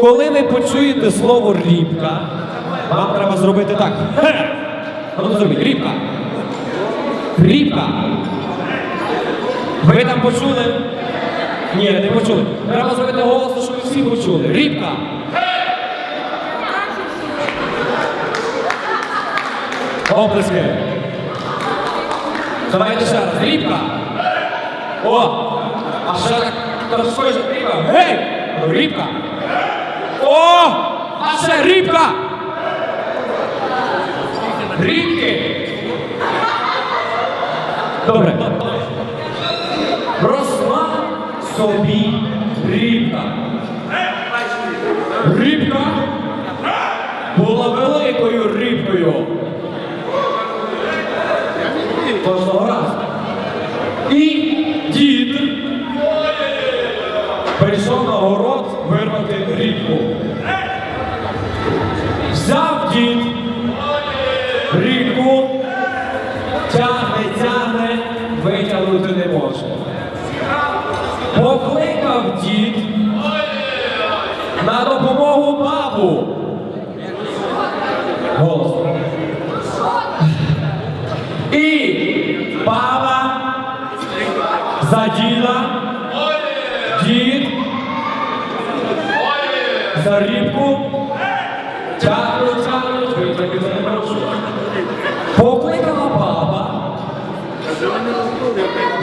Коли ви почуєте слово рібка, вам треба зробити так. Хе! Ну, рібка. Рібка. Ви там почули? Ні, не почули. Треба зробити голосно, щоб всі почули. Рібка. Оплески. Давайте ще раз. Рібка. О! А ще так рібка. Гей! Рібка. О! рибка. Рибки. Добре. Росла собі рибка. Рибка була великою рибкою. Витягнути не може. Покликав дід на допомогу бабу. Голосно. І баба заділа дід за рібку, тягнуть,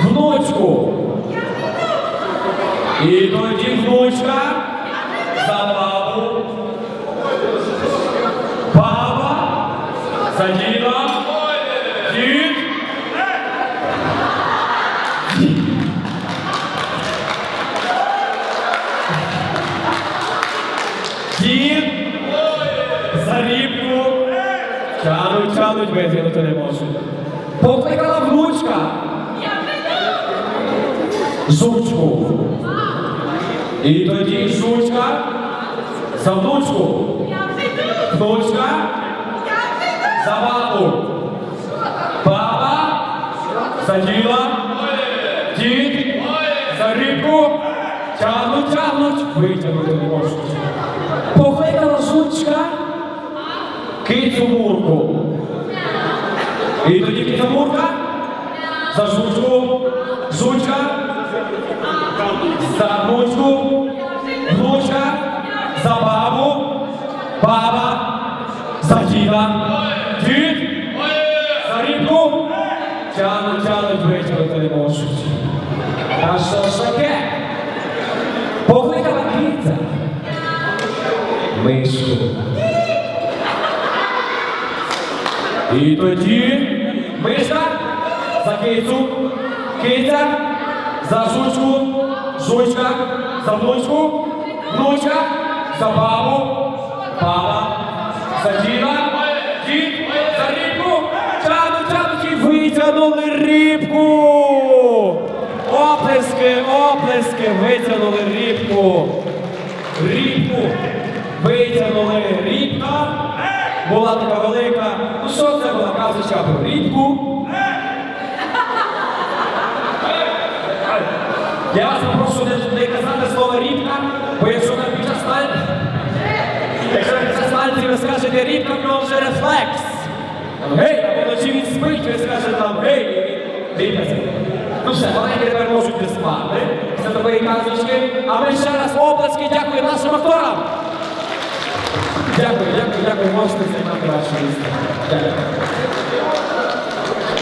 внучку. І тоді внучка за бабу. Баба заділа дід. Дід за рібку. Тянуть, тянуть, витягнути не можуть. Покликала внучка. Жучку. І тоді жучка за внучку. Внучка за бабу. Баба за діла. Дід за рибку. Тягнуть, тягнуть, витягнути не можуть. Покликала жучка кицю мурку. І тоді киця мурка за жучку, за внучку, внучка за бабу, баба за діда, дід за рібку, тянуть, тянуть, витягнути не можуть. А що ж таке? Покликала киця. Мишку. І тоді мишка за кицю, киця за жучку, жучка за внучку, внучка за бабу, баба за діда, дід за рибку, тянуть, тянуть витягнули рибку. Оплески, оплески, витягнули рибку. Рибку витягнули рибка. Була така велика. Ну що це була казочка про рибку? Я вас попрошу не, не казати слово рібка, бо якщо на під час якщо під час ви скажете рібка, в нього вже рефлекс. Гей, або вночі він спить, ви скажете там гей, рібка це. Ну все, маленькі тепер можуть не спати. Це такої казочки. А ми ще раз оплески дякую нашим акторам. Дякую, дякую, дякую, можете займати ваше місце. Дякую.